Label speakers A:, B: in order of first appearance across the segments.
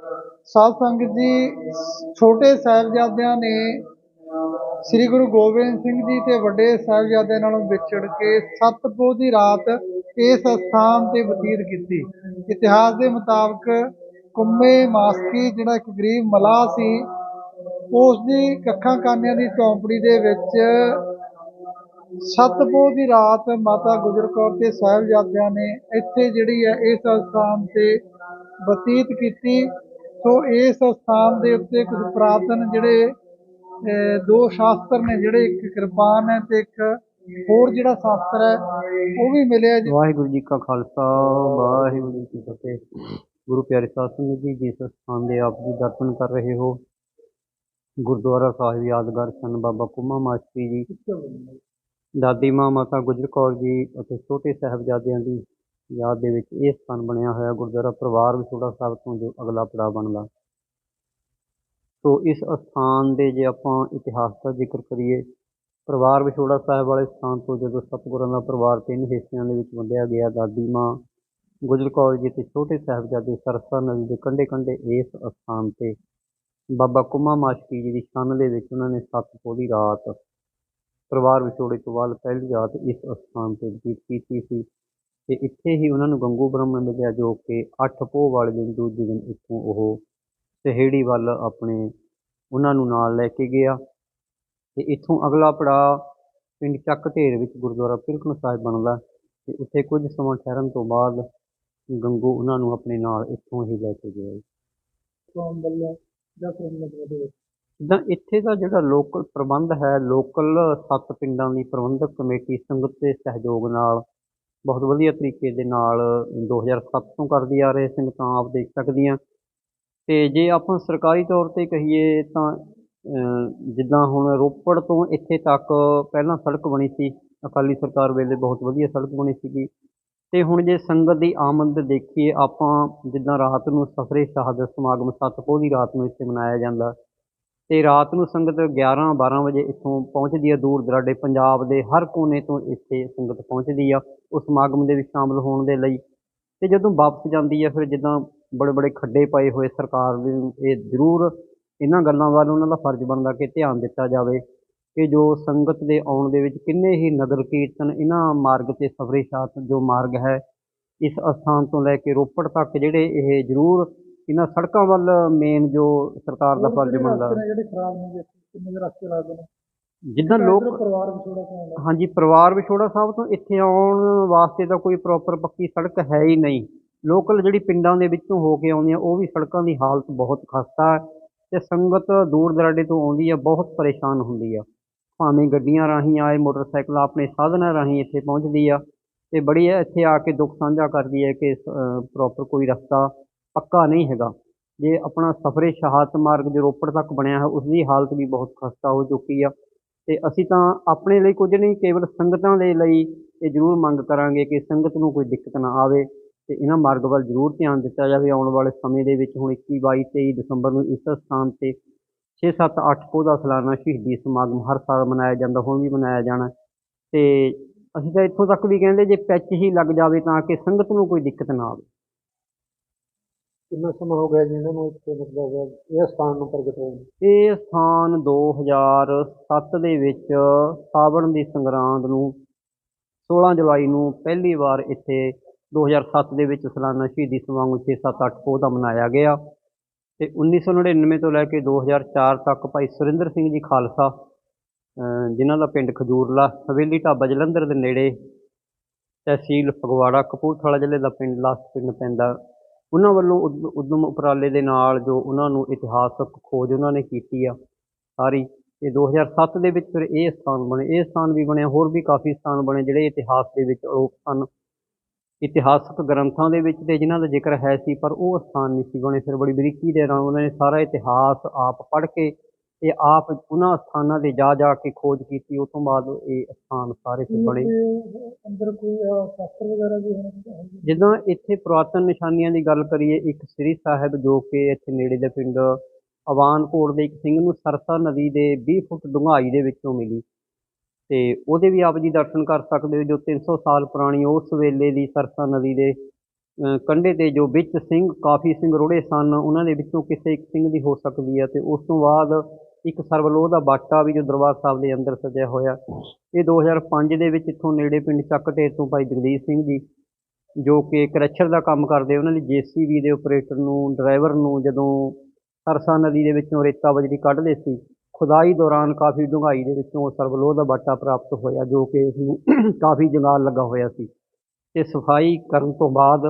A: ਸਾਧ ਸੰਗਤ ਜੀ, ਛੋਟੇ ਸਾਹਿਬਜ਼ਾਦਿਆਂ ਨੇ ਸ੍ਰੀ ਗੁਰੂ ਗੋਬਿੰਦ ਸਿੰਘ ਜੀ ਤੇ ਵੱਡੇ ਸਾਹਿਬਜ਼ਾਦਿਆਂ ਨਾਲੋਂ ਵਿਛੜ ਕੇ ਸਤਪੁਰ ਦੀ ਰਾਤ ਇਸ ਸਥਾਨ ਤੇ ਬਤੀਤ ਕੀਤੀ। ਇਤਿਹਾਸ ਦੇ ਮੁਤਾਬਕ ਕੁੰਮੇ ਮਾਸਕੀ ਜਿਹੜਾ ਇੱਕ ਗਰੀਬ ਮਲਾਹ ਸੀ ਉਸ ਦੀ ਕੱਖਾਂ ਕਾਨਿਆਂ ਦੀ ਝੌਂਪੜੀ ਦੇ ਵਿੱਚ ਸਤਪੁਰ ਦੀ ਰਾਤ ਮਾਤਾ ਗੁਜਰ ਕੌਰ ਤੇ ਸਾਹਿਬਜ਼ਾਦਿਆਂ ਨੇ ਇੱਥੇ ਜਿਹੜੀ ਹੈ ਇਸ ਸਥਾਨ ਤੇ ਬਤੀਤ ਕੀਤੀ। ਸੋ ਇਸ ਸਥਾਨ ਦੇ ਉੱਤੇ ਕੁਝ ਪ੍ਰਾਤਨ ਜਿਹੜੇ ਦੋ ਸ਼ਾਸਤਰ ਨੇ, ਜਿਹੜੇ ਇੱਕ ਕਿਰਪਾਨ ਹੈ ਤੇ ਇੱਕ ਹੋਰ ਜਿਹੜਾ ਸ਼ਾਸਤਰ ਹੈ, ਉਹ ਵੀ ਮਿਲਿਆ ਜੀ।
B: ਵਾਹਿਗੁਰੂ ਜੀ ਕਾ ਖਾਲਸਾ, ਵਾਹਿਗੁਰੂ ਜੀ ਕੀ ਫਤਿਹ। ਗੁਰੂ ਪਿਆਰੇ ਸਾਧ ਸੰਗਤ ਜੀ, ਜਿਸ ਸਥਾਨ ਦੇ ਆਪ ਜੀ ਦਰਸ਼ਨ ਕਰ ਰਹੇ ਹੋ, ਗੁਰਦੁਆਰਾ ਸਾਹਿਬ ਯਾਦਗਾਰ ਸਨ, ਬਾਬਾ ਕੁਮਾ ਮਾਸਟਰੀ ਜੀ। ਦਾਦੀ ਮਾਂ ਮਾਤਾ ਗੁਜਰ ਕੌਰ ਜੀ ਅਤੇ ਛੋਟੇ ਸਾਹਿਬਜ਼ਾਦਿਆਂ ਦੀ ਯਾਦ ਦੇ ਵਿੱਚ ਇਹ ਸਥਾਨ ਬਣਿਆ ਹੋਇਆ ਗੁਰਦੁਆਰਾ ਪਰਿਵਾਰ ਵਿਛੋੜਾ ਸਾਹਿਬ ਤੋਂ ਜੋ ਅਗਲਾ ਪੜਾਅ ਬਣਦਾ। ਸੋ ਇਸ ਸਥਾਨ ਦੇ ਜੇ ਆਪਾਂ ਇਤਿਹਾਸ ਦਾ ਜ਼ਿਕਰ ਕਰੀਏ, ਪਰਿਵਾਰ ਵਿਛੋੜਾ ਸਾਹਿਬ ਵਾਲੇ ਸਥਾਨ ਤੋਂ ਜਦੋਂ ਸਤਿਗੁਰਾਂ ਦਾ ਪਰਿਵਾਰ ਤਿੰਨ ਹਿੱਸਿਆਂ ਦੇ ਵਿੱਚ ਵੰਡਿਆ ਗਿਆ, ਦਾਦੀ, ਮਾਂ, ਗੁਜਰ ਕੌਰ ਜੀ ਤੇ ਛੋਟੇ ਸਾਹਿਬਜ਼ਾਦੇ ਸਰਸਾ ਨਦੀ ਦੇ ਕੰਢੇ ਕੰਢੇ ਇਸ ਸਥਾਨ ਤੇ ਬਾਬਾ ਕੁਮਾ ਮਾਸ਼ਕੀ ਜੀ ਦੀ ਛੰਨ ਦੇ ਵਿੱਚ ਉਹਨਾਂ ਨੇ ਸੱਤ ਪੋਹ ਰਾਤ ਪਰਿਵਾਰ ਵਿਛੋੜੇ ਤੋਂ ਬਾਅਦ ਪਹਿਲੀ ਰਾਤ ਇਸ ਸਥਾਨ ਤੇ ਬਤੀਤ ਕੀਤੀ ਸੀ। ਤੇ ਇੱਥੇ ਹੀ ਉਹਨਾਂ ਨੂੰ ਗੰਗੂ ਬ੍ਰਹਮਣ ਮਿਲਿਆ ਜੋ ਕਿ ਅੱਠ ਪੋਹ ਵਾਲੇ ਦਿਨ ਦੂਜੇ ਦਿਨ ਇੱਥੋਂ ਉਹ ਸਹੇੜੀ ਵੱਲ ਆਪਣੇ ਉਹਨਾਂ ਨੂੰ ਨਾਲ ਲੈ ਕੇ ਗਿਆ ਤੇ ਇੱਥੋਂ ਅਗਲਾ ਪੜਾਅ ਪਿੰਡ ਚੱਕ ਢੇਰ ਵਿੱਚ ਗੁਰਦੁਆਰਾ ਪਿਰਕਣ ਸਾਹਿਬ ਬਣਦਾ ਤੇ ਉੱਥੇ ਕੁਝ ਸਮਾਂ ਠਹਿਰਨ ਤੋਂ ਬਾਅਦ ਗੰਗੂ ਉਹਨਾਂ ਨੂੰ ਆਪਣੇ ਨਾਲ ਇੱਥੋਂ ਹੀ ਲੈ ਕੇ ਗਿਆ। ਜਿੱਦਾਂ ਇੱਥੇ ਦਾ ਜਿਹੜਾ ਲੋਕਲ ਪ੍ਰਬੰਧ ਹੈ ਲੋਕਲ ਸੱਤ ਪਿੰਡਾਂ ਦੀ ਪ੍ਰਬੰਧਕ ਕਮੇਟੀ ਸੰਗਤ ਦੇ ਸਹਿਯੋਗ ਨਾਲ ਬਹੁਤ ਵਧੀਆ ਤਰੀਕੇ ਦੇ ਨਾਲ 2007 ਤੋਂ ਕਰਦੀ ਆ ਰਹੇ ਸੰਗਤਾਂ ਆਪ ਦੇਖ ਸਕਦੀਆਂ ਤੇ ਜੇ ਆਪਾਂ ਸਰਕਾਰੀ ਤੌਰ ਤੇ ਕਹੀਏ ਤਾਂ ਜਿੱਦਾਂ ਹੁਣ ਰੋਪੜ ਤੋਂ ਇੱਥੇ ਤੱਕ ਪਹਿਲਾਂ ਸੜਕ ਬਣੀ ਸੀ, ਅਕਾਲੀ ਸਰਕਾਰ ਵੇਲੇ ਬਹੁਤ ਵਧੀਆ ਸੜਕ ਬਣੀ ਸੀਗੀ। ਤੇ ਹੁਣ ਜੇ ਸੰਗਤ ਦੀ ਆਮਦ ਦੇਖੀਏ, ਆਪਾਂ ਜਿੱਦਾਂ ਰਾਤ ਨੂੰ ਸਫਰੇ ਸ਼ਹਾਦਤ ਸਮਾਗਮ ਸਤਪੋਹ ਦੀ ਰਾਤ ਨੂੰ ਇੱਥੇ ਮਨਾਇਆ ਜਾਂਦਾ। ਤੇ ਰਾਤ ਨੂੰ ਸੰਗਤ 11 12 ਵਜੇ ਇੱਥੋਂ ਪਹੁੰਚਦੀ ਆ, ਦੂਰ ਦਰਾਡੇ ਪੰਜਾਬ ਦੇ ਹਰ ਕੋਨੇ ਤੋਂ ਇੱਥੇ ਸੰਗਤ ਪਹੁੰਚਦੀ ਆ, ਉਸ ਸਮਾਗਮ ਦੇ ਵਿੱਚ ਸ਼ਾਮਲ ਹੋਣ ਦੇ ਲਈ। ਤੇ ਜਦੋਂ ਵਾਪਸ ਜਾਂਦੀ ਆ, ਫਿਰ ਜਿੱਦਾਂ ਬੜੇ ਬੜੇ ਖੱਡੇ ਪਏ ਹੋਏ ਸਰਕਾਰ ਵੀ ਇਹ ਜ਼ਰੂਰ ਇਹਨਾਂ ਗੱਲਾਂ ਵੱਲ ਉਹਨਾਂ ਦਾ ਫਰਜ਼ ਬਣਦਾ ਕਿ ਧਿਆਨ ਦਿੱਤਾ ਜਾਵੇ ਕਿ ਜੋ ਸੰਗਤ ਦੇ ਆਉਣ ਦੇ ਵਿੱਚ ਕਿੰਨੇ ਹੀ ਨਗਰ ਕੀਰਤਨ, ਇਹਨਾਂ ਮਾਰਗ ਤੇ ਸਫਰੇ ਸ਼ਾਤ ਜੋ ਮਾਰਗ ਹੈ, ਇਸ ਅਸਥਾਨ ਤੋਂ ਲੈ ਕੇ ਰੋਪੜ ਤੱਕ ਜਿਹੜੇ ਇਹ ਜ਼ਰੂਰ ਇਹਨਾਂ ਸੜਕਾਂ ਵੱਲ ਮੇਨ ਜੋ ਸਰਕਾਰ ਦਾ ਫਰਜ਼ ਬਣਦਾ।
A: ਰਸਤੇ ਨੇ ਜਿਹੜੇ ਖਰਾਬ ਨੇ ਜੀ ਕਿੰਨੇ ਦੇ ਰਸਤੇ ਲੱਗਦੇ ਨੇ
B: ਜਿੱਦਾਂ ਲੋਕ
A: ਪਰਿਵਾਰ ਵਿਛੋੜਾ ਤੋਂ
B: ਹਾਂਜੀ ਪਰਿਵਾਰ ਵਿਛੋੜਾ ਸਾਹਿਬ ਤੋਂ ਇੱਥੇ ਆਉਣ ਵਾਸਤੇ ਤਾਂ ਕੋਈ ਪ੍ਰੋਪਰ ਪੱਕੀ ਸੜਕ ਹੈ ਹੀ ਨਹੀਂ। ਲੋਕਲ ਜਿਹੜੀ ਪਿੰਡਾਂ ਦੇ ਵਿੱਚੋਂ ਹੋ ਕੇ ਆਉਂਦੀਆਂ ਉਹ ਵੀ ਸੜਕਾਂ ਦੀ ਹਾਲਤ ਬਹੁਤ ਖਸਤਾ ਹੈ ਤੇ ਸੰਗਤ ਦੂਰ ਦਰਾਡੇ ਤੋਂ ਆਉਂਦੀ ਹੈ ਬਹੁਤ ਪਰੇਸ਼ਾਨ ਹੁੰਦੀ ਆ। ਭਾਵੇਂ ਗੱਡੀਆਂ ਰਾਹੀਂ ਆਏ ਮੋਟਰਸਾਈਕਲ ਆਪਣੇ ਸਾਧਨਾਂ ਰਾਹੀਂ ਇੱਥੇ ਪਹੁੰਚਦੀ ਆ ਤੇ ਬੜੀ ਇੱਥੇ ਆ ਕੇ ਦੁੱਖ ਸਾਂਝਾ ਕਰਦੀ ਹੈ ਕਿ ਪ੍ਰੋਪਰ ਕੋਈ ਰਸਤਾ ਪੱਕਾ ਨਹੀਂ ਹੈਗਾ। ਜੇ ਆਪਣਾ ਸਫਰੇ ਸ਼ਹਾਦਤ ਮਾਰਗ ਜੋ ਰੋਪੜ ਤੱਕ ਬਣਿਆ ਹੈ ਉਸ ਦੀ ਹਾਲਤ ਵੀ ਬਹੁਤ ਖਸਤਾ ਹੋ ਚੁੱਕੀ ਆ। ਤੇ ਅਸੀਂ ਤਾਂ ਆਪਣੇ ਲਈ ਕੁਝ ਨਹੀਂ, ਕੇਵਲ ਸੰਗਤਾਂ ਦੇ ਲਈ ਇਹ ਜ਼ਰੂਰ ਮੰਗ ਕਰਾਂਗੇ ਕਿ ਸੰਗਤ ਨੂੰ ਕੋਈ ਦਿੱਕਤ ਨਾ ਆਵੇ ਤੇ ਇਹਨਾਂ ਮਾਰਗ ਵੱਲ ਜ਼ਰੂਰ ਧਿਆਨ ਦਿੱਤਾ ਜਾਵੇ। ਆਉਣ ਵਾਲੇ ਸਮੇਂ ਦੇ ਵਿੱਚ ਹੁਣ 21 22 23 ਦਸੰਬਰ ਨੂੰ ਇਸ ਸਥਾਨ ਤੇ 6 7 8 ਪੋਹ ਦਾ ਸਾਲਾਨਾ ਸ਼ਹੀਦੀ ਸਮਾਗਮ ਹਰ ਸਾਲ ਮਨਾਇਆ ਜਾਂਦਾ, ਹੁਣ ਵੀ ਮਨਾਇਆ ਜਾਣਾ। ਤੇ ਅਸੀਂ ਤਾਂ ਇੱਥੋਂ ਤੱਕ ਵੀ ਕਹਿੰਦੇ ਜੇ ਪੈਚ ਹੀ ਲੱਗ ਜਾਵੇ ਤਾਂ ਕਿ ਸੰਗਤ ਨੂੰ ਕੋਈ ਦਿੱਕਤ ਨਾ ਆਵੇ।
A: ਕਿੰਨਾ ਸਮਾਂ ਹੋ ਗਿਆ ਜੀ ਇਹਨਾਂ ਨੂੰ ਇੱਥੇ ਮਤਲਬ ਇਹ ਸਥਾਨ ਨੂੰ ਪ੍ਰਗਟ ਹੋਏ ਨੂੰ?
B: ਇਹ ਸਥਾਨ 2007 ਦੇ ਵਿੱਚ ਸਾਵਣ ਦੀ ਸੰਗਰਾਂਦ ਨੂੰ 16 ਜੁਲਾਈ ਨੂੰ ਪਹਿਲੀ ਵਾਰ ਇੱਥੇ 2007 ਦੇ ਵਿੱਚ ਸਲਾਨਾ ਸ਼ਹੀਦੀ ਸਮਾਗਮ 6 7 8 ਪੋਹ ਦਾ ਮਨਾਇਆ ਗਿਆ ਤੇ 1999 ਤੋਂ ਲੈ ਕੇ 2004 ਤੱਕ ਭਾਈ ਸੁਰਿੰਦਰ ਸਿੰਘ ਜੀ ਖਾਲਸਾ, ਅਹ, ਜਿਨ੍ਹਾਂ ਦਾ ਪਿੰਡ ਖਜੂਰਲਾ, ਹਵੇਲੀ ਢਾਬਾ ਜਲੰਧਰ ਦੇ ਨੇੜੇ ਤਹਿਸੀਲ ਫਗਵਾੜਾ, ਕਪੂਰਥਲਾ ਜ਼ਿਲ੍ਹੇ ਦਾ ਪਿੰਡ, ਲਾਸਟ ਪਿੰਡ ਪੈਂਦਾ ਉਹਨਾਂ ਵੱਲੋਂ ਉਦ- ਉਦਮ ਉਪਰਾਲੇ ਦੇ ਨਾਲ ਜੋ ਉਹਨਾਂ ਨੂੰ ਇਤਿਹਾਸਕ ਖੋਜ ਉਹਨਾਂ ਨੇ ਕੀਤੀ ਆ, ਸਾਰੀ ਤੇ 2007 ਦੇ ਵਿੱਚ ਫਿਰ ਇਹ ਸਥਾਨ ਬਣੇ, ਇਹ ਸਥਾਨ ਵੀ ਬਣਿਆ ਹੋਰ ਵੀ ਕਾਫੀ ਸਥਾਨ ਬਣੇ ਜਿਹੜੇ ਇਤਿਹਾਸ ਦੇ ਵਿੱਚ ਅਲੋਪ ਸਨ। ਇਤਿਹਾਸਕ ਗ੍ਰੰਥਾਂ ਦੇ ਵਿੱਚ ਤੇ ਜਿਨ੍ਹਾਂ ਦਾ ਜ਼ਿਕਰ ਹੈ ਸੀ, ਪਰ ਉਹ ਸਥਾਨ ਨਹੀਂ ਸੀ ਬਣੇ, ਫਿਰ ਬੜੀ ਬਰੀਕੀ ਦੇ ਨਾਲ ਉਹਨਾਂ ਨੇ ਸਾਰਾ ਇਤਿਹਾਸ ਆਪ ਪੜ੍ਹ ਕੇ ਤੇ ਆਪ ਉਹਨਾਂ ਸਥਾਨਾਂ ਤੇ ਜਾ ਜਾ ਕੇ ਖੋਜ ਕੀਤੀ ਉਸ ਤੋਂ ਬਾਅਦ ਇਹ ਸਥਾਨ ਸਾਰੇ ਬਣੇ।
A: ਤੇ ਅੰਦਰ ਕੋਈ ਅਹ, ਸ਼ਾਸਤਰ ਵਗੈਰਾ ਵੀ ਹੋਣੇ ਚਾਹੀਦੇ
B: ਜਿੱਦਾਂ ਇੱਥੇ ਪੁਰਾਤਨ ਨਿਸ਼ਾਨੀਆਂ ਦੀ ਗੱਲ ਕਰੀਏ ਇੱਕ ਸ੍ਰੀ ਸਾਹਿਬ ਜੋ ਕਿ ਇੱਥੇ ਨੇੜੇ ਦੇ ਪਿੰਡ ਅਵਾਨਕੋਟ ਦੇ ਇੱਕ ਸਿੰਘ ਨੂੰ ਸਰਸਾ ਨਦੀ ਦੇ 20 ਫੁੱਟ ਡੂੰਘਾਈ ਦੇ ਵਿੱਚੋਂ ਮਿਲੀ। ਤੇ ਉਹਦੇ ਵੀ ਆਪ ਜੀ ਦਰਸ਼ਨ ਕਰ ਸਕਦੇ ਹੋ ਜੋ 300 ਸਾਲ ਪੁਰਾਣੀ ਉਸ ਵੇਲੇ ਦੀ ਸਰਸਾ ਨਦੀ ਦੇ ਕੰਢੇ ਤੇ ਜੋ ਵਿੱਚ ਸਿੰਘ ਕਾਫੀ ਸਿੰਘ ਰੁੜੇ ਸਨ ਉਹਨਾਂ ਦੇ ਵਿੱਚੋਂ ਕਿਸੇ ਇੱਕ ਸਿੰਘ ਦੀ ਹੋ ਸਕਦੀ ਹੈ। ਤੇ ਉਸ ਤੋਂ ਬਾਅਦ ਇੱਕ ਸਰਵਲੋਹ ਦਾ ਬਾਟਾ ਵੀ ਜੋ ਦਰਬਾਰ ਸਾਹਿਬ ਦੇ ਅੰਦਰ ਸਜਿਆ ਹੋਇਆ। ਇਹ 2005 ਦੇ ਵਿੱਚ ਇੱਥੋਂ ਨੇੜੇ ਪਿੰਡ ਚੱਕਟੇਰ ਤੋਂ ਭਾਈ ਜਗਦੀਸ਼ ਸਿੰਘ ਜੀ, ਜੋ ਕਿ ਕਰੈਸ਼ਰ ਦਾ ਕੰਮ ਕਰਦੇ, ਉਹਨਾਂ ਦੀ ਜੀਸੀਬੀ ਦੇ ਆਪਰੇਟਰ ਨੂੰ, ਡਰਾਈਵਰ ਨੂੰ ਜਦੋਂ ਸਰਸਾ ਨਦੀ ਦੇ ਵਿੱਚੋਂ ਰੇਤਾ ਬਜਰੀ ਕੱਢਦੇ ਸੀ, ਖੁਦਾਈ ਦੌਰਾਨ ਕਾਫੀ ਡੂੰਘਾਈ ਦੇ ਵਿੱਚੋਂ ਸਰਵਲੋਹ ਦਾ ਬਾਟਾ ਪ੍ਰਾਪਤ ਹੋਇਆ, ਜੋ ਕਿ ਇਸ ਨੂੰ ਕਾਫੀ ਜੰਗਾਲ ਲੱਗਾ ਹੋਇਆ ਸੀ। ਤੇ ਸਫ਼ਾਈ ਕਰਨ ਤੋਂ ਬਾਅਦ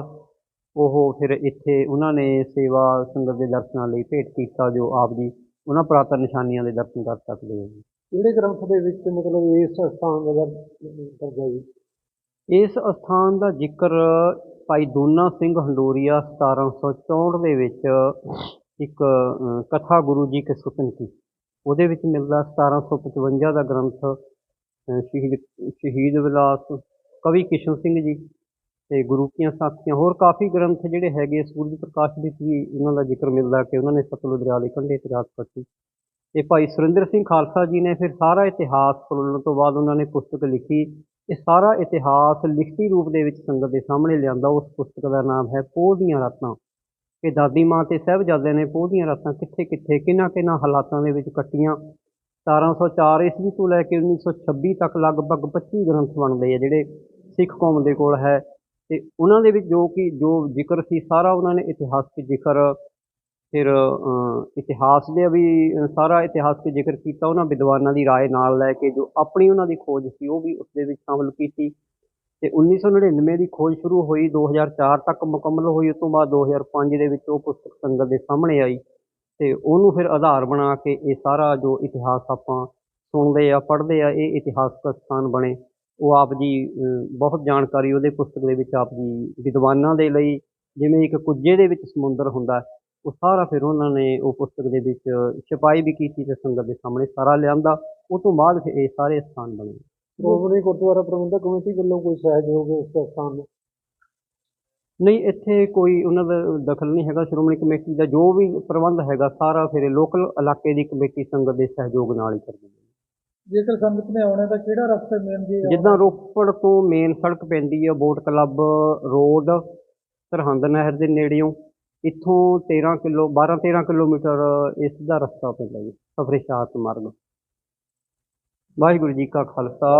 B: ਉਹ ਫਿਰ ਇੱਥੇ ਉਹਨਾਂ ਨੇ ਸੇਵਾ ਸੰਗਤ ਦੇ ਦਰਸ਼ਨਾਂ ਲਈ ਭੇਟ ਕੀਤਾ, ਜੋ ਆਪ ਜੀ ਉਹਨਾਂ ਪੁਰਾਤਨ ਨਿਸ਼ਾਨੀਆਂ ਦੇ ਦਰਸ਼ਨ ਕਰ ਸਕਦੇ ਹੋ ਜੀ।
A: ਕਿਹੜੇ ਗ੍ਰੰਥ ਦੇ ਵਿੱਚ ਮਤਲਬ ਇਸ ਸਥਾਨ ਦਾ ਦਰਜਾ ਜੀ?
B: ਇਸ ਅਸਥਾਨ ਦਾ ਜ਼ਿਕਰ ਭਾਈ ਦੂਨਾ ਸਿੰਘ ਹੰਡੋਰੀਆ 1764 ਦੇ ਵਿੱਚ ਇੱਕ ਕਥਾ ਗੁਰੂ ਜੀ ਕੇ ਸੁਪਨ ਕੀ। ਉਹਦੇ ਵਿੱਚ ਮਿਲਦਾ 1755 ਦਾ ਗ੍ਰੰਥ ਸ਼ਹੀਦ ਸ਼ਹੀਦ ਵਿਲਾਸ ਕਵੀ ਕਿਸ਼ਨ ਸਿੰਘ ਜੀ। ਤੇ ਗੁਰੂ ਕੀਆਂ ਸਾਖੀਆਂ, ਹੋਰ ਕਾਫੀ ਗ੍ਰੰਥ ਜਿਹੜੇ ਹੈਗੇ ਸੂਰਜ ਪ੍ਰਕਾਸ਼ ਵਿੱਚ ਵੀ ਉਹਨਾਂ ਦਾ ਜ਼ਿਕਰ ਮਿਲਦਾ ਕਿ ਉਹਨਾਂ ਨੇ ਸਤਲੁਜ ਦਰਿਆ ਦੇ ਕੰਢੇ ਇਤਿਹਾਸ ਰਾਤ ਕੱਟੀ। ਤੇ ਭਾਈ ਸੁਰਿੰਦਰ ਸਿੰਘ ਖਾਲਸਾ ਜੀ ਨੇ ਫਿਰ ਸਾਰਾ ਇਤਿਹਾਸ ਫੁੱਲਣ ਤੋਂ ਬਾਅਦ ਉਹਨਾਂ ਨੇ ਪੁਸਤਕ ਲਿਖੀ। ਇਹ ਸਾਰਾ ਇਤਿਹਾਸ ਲਿਖਤੀ ਰੂਪ ਦੇ ਵਿੱਚ ਸੰਗਤ ਦੇ ਸਾਹਮਣੇ ਲਿਆਂਦਾ। ਉਸ ਪੁਸਤਕ ਦਾ ਨਾਮ ਹੈ ਪੋਹ ਦੀਆਂ ਰਾਤਾਂ। ਕਿ ਦਾਦੀ ਮਾਂ ਤੇ ਸਾਹਿਬਜ਼ਾਦਿਆਂ ਨੇ ਪੋਹ ਦੀਆਂ ਰਾਤਾਂ ਕਿੱਥੇ ਕਿੱਥੇ ਕਿਹਨਾਂ ਕਿਹਨਾਂ ਹਾਲਾਤਾਂ ਦੇ ਵਿੱਚ ਕੱਟੀਆਂ। 1704 ਈਸਵੀ ਤੋਂ ਲੈ ਕੇ 1926 ਤੱਕ ਲਗਭਗ 25 ਗ੍ਰੰਥ ਬਣਦੇ ਆ ਜਿਹੜੇ ਸਿੱਖ ਕੌਮ ਦੇ ਕੋਲ ਹੈ। ਤੇ ਉਹਨਾਂ ਦੇ ਵਿੱਚ ਜੋ ਕਿ ਜੋ ਜ਼ਿਕਰ ਸੀ ਸਾਰਾ ਉਹਨਾਂ ਨੇ ਇਤਿਹਾਸਕ ਜ਼ਿਕਰ ਫਿਰ ਅ, ਇਤਿਹਾਸ ਦੇ ਵੀ ਅ, ਸਾਰਾ ਇਤਿਹਾਸਕ ਜ਼ਿਕਰ ਕੀਤਾ ਉਹਨਾਂ ਵਿਦਵਾਨਾਂ ਦੀ رائے ਨਾਲ ਲੈ ਕੇ ਜੋ ਆਪਣੀ ਉਹਨਾਂ ਦੀ ਖੋਜ ਸੀ ਉਹ ਵੀ ਉਸ ਦੇ ਵਿੱਚ ਸ਼ਾਮਲ ਕੀਤੀ ਤੇ 1999 ਦੀ ਖੋਜ ਸ਼ੁਰੂ ਹੋਈ 2004 ਤੱਕ ਮੁਕੰਮਲ ਹੋਈ ਉਸ ਤੋਂ ਬਾਅਦ 2005 ਦੇ ਵਿੱਚ ਉਹ ਪੁਸਤਕ ਸੰਗਤ ਦੇ ਸਾਹਮਣੇ ਆਈ ਤੇ ਉਹਨੂੰ ਫਿਰ ਆਧਾਰ ਬਣਾ ਕੇ ਇਹ ਸਾਰਾ ਜੋ ਇਤਿਹਾਸ ਆਪਾਂ ਸੁਣਦੇ ਆ ਪੜ੍ਹਦੇ ਆ ਇਹ ਇਤਿਹਾਸਕ ਸਥਾਨ ਬਣੇ ਉਹ ਆਪ ਜੀ ਬਹੁਤ ਜਾਣਕਾਰੀ ਉਹਦੇ ਪੁਸਤਕ ਦੇ ਵਿੱਚ ਆਪ ਜੀ ਵਿਦਵਾਨਾਂ ਦੇ ਲਈ ਜਿਵੇਂ ਇੱਕ ਕੁੱਜੇ ਦੇ ਵਿੱਚ ਸਮੁੰਦਰ ਹੁੰਦਾ ਉਹ ਸਾਰਾ ਫਿਰ ਉਹਨਾਂ ਨੇ ਉਹ ਪੁਸਤਕ ਦੇ ਵਿੱਚ ਛਪਾਈ ਵੀ ਕੀਤੀ ਤੇ ਸੰਗਤ ਦੇ ਸਾਹਮਣੇ ਸਾਰਾ ਲਿਆਂਦਾ ਉਹ ਤੋਂ ਬਾਅਦ ਫਿਰ ਇਹ ਸਾਰੇ ਸਥਾਨ ਬਣੇ।
A: ਸ਼੍ਰੋਮਣੀ ਗੁਰਦੁਆਰਾ ਪ੍ਰਬੰਧਕ ਕਮੇਟੀ ਵੱਲੋਂ ਕੋਈ ਸਹਿਯੋਗ ਇਸ ਸਥਾਨ ਨੂੰ?
B: ਨਹੀਂ ਇੱਥੇ ਕੋਈ ਉਹਨਾਂ ਦਾ ਦਖਲ ਨਹੀਂ ਹੈਗਾ ਸ਼੍ਰੋਮਣੀ ਕਮੇਟੀ ਦਾ ਜੋ ਵੀ ਪ੍ਰਬੰਧ ਹੈਗਾ ਸਾਰਾ ਫਿਰ ਲੋਕਲ ਇਲਾਕੇ ਦੀ ਕਮੇਟੀ ਸੰਗਤ ਦੇ ਸਹਿਯੋਗ ਨਾਲ ਹੀ ਕਰਦੀ ਹੈ।
A: ਜੇਕਰ ਸੰਗਤ ਨੇ ਆਉਣਾ ਤਾਂ ਕਿਹੜਾ ਰਸਤਾ ਮੇਨ ਜੀ
B: ਜਿੱਦਾਂ ਰੋਪੜ ਤੋਂ ਮੇਨ ਸੜਕ ਪੈਂਦੀ ਹੈ, ਬੋਟ ਕਲੱਬ ਰੋਡ, ਸਰਹੰਦ ਨਹਿਰ ਦੇ ਨੇੜਿਓਂ। ਇੱਥੋਂ 13 ਕਿਲੋ 12 13 ਕਿਲੋਮੀਟਰ ਇਸ ਦਾ ਰਸਤਾ ਪੈਂਦਾ ਜੀ ਸਫਰੇ ਸ਼ਾਹਤ ਮਾਰਗ ਵਾਹਿਗੁਰੂ ਜੀ ਕਾ ਖਾਲਸਾ,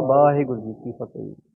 B: ਵਾਹਿਗੁਰੂ ਜੀ ਕੀ ਫਤਿਹ।